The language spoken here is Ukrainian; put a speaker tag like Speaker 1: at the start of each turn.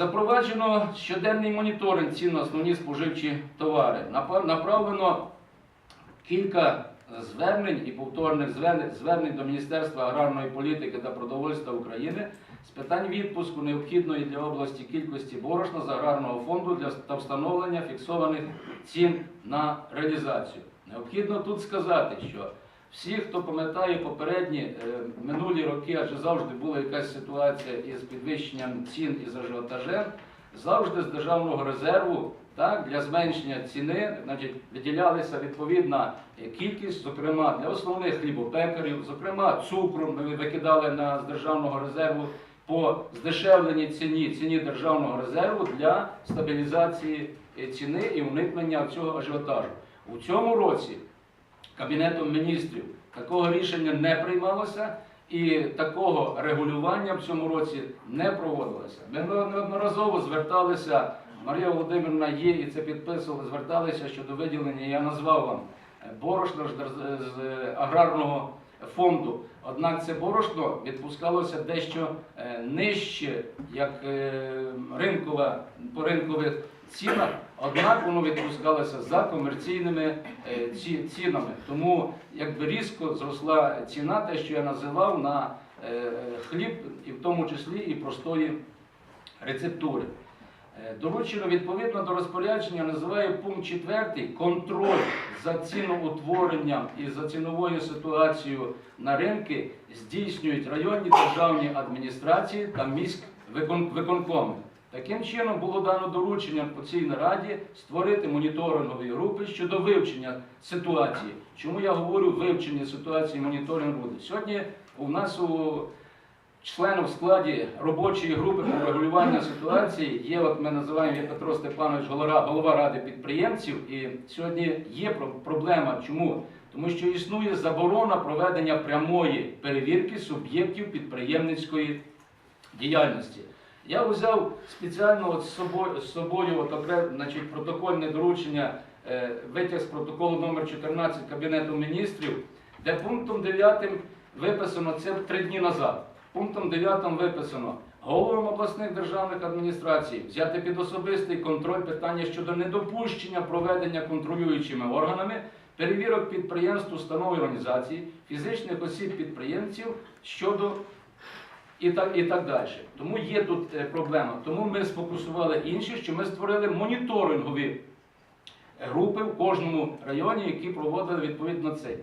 Speaker 1: Запроваджено щоденний моніторинг цін на основні споживчі товари. Направлено кілька звернень і повторних звернень, звернень до Міністерства аграрної політики та продовольства України з питань відпуску необхідної для області кількості борошна з аграрного фонду для та встановлення фіксованих цін на реалізацію. Необхідно тут сказати, що всі, хто пам'ятає попередні е, минулі роки, адже завжди була якась ситуація із підвищенням цін і з завжди з державного резерву так, для зменшення ціни значить, виділялася відповідна е, кількість, зокрема для основних хлібопекарів, зокрема цукру ми викидали з державного резерву по здешевленій ціні, ціні державного резерву для стабілізації е, ціни і уникнення цього ажіотажу. У цьому році Кабінетом міністрів такого рішення не приймалося і такого регулювання в цьому році не проводилося. Ми неодноразово зверталися, Марія Володимирівна є і це підписували, зверталися щодо виділення, я назвав вам дерз- з аграрного фонду. Однак це борошно відпускалося дещо е, нижче, як е, ринкова, по ринкових цінах, однак воно відпускалося за комерційними е, цінами. Тому якби різко зросла ціна, те, що я називав, на хліб, і в тому числі і простої рецептури. Е, Доручено відповідно до розпорядження називає пункт 4 контроль за ціноутворенням і за ціновою ситуацією на ринки здійснюють районні державні адміністрації та міськвиконкоми. Таким чином було дано доручення по цій нараді створити моніторингові групи щодо вивчення ситуації. Чому я говорю вивчення ситуації моніторингу? Сьогодні у нас у членів в складі робочої групи по регулюванню ситуації є, от ми називаємо є Петро Степанович, голова, голова ради підприємців. І сьогодні є проблема. Чому? Тому що існує заборона проведення прямої перевірки суб'єктів підприємницької діяльності. Я взяв спеціально от з собою, з собою от окрем, значить, протокольне доручення, е, витяг з протоколу номер 14 Кабінету міністрів, де пунктом 9 виписано це три дні назад. Пунктом 9 виписано головам обласних державних адміністрацій взяти під особистий контроль питання щодо недопущення проведення контролюючими органами перевірок підприємств, установ і організацій, фізичних осіб підприємців щодо і так, і так далі. Тому є тут е, проблема. Тому ми сфокусували інші, що ми створили моніторингові групи в кожному районі, які проводили відповідно цей.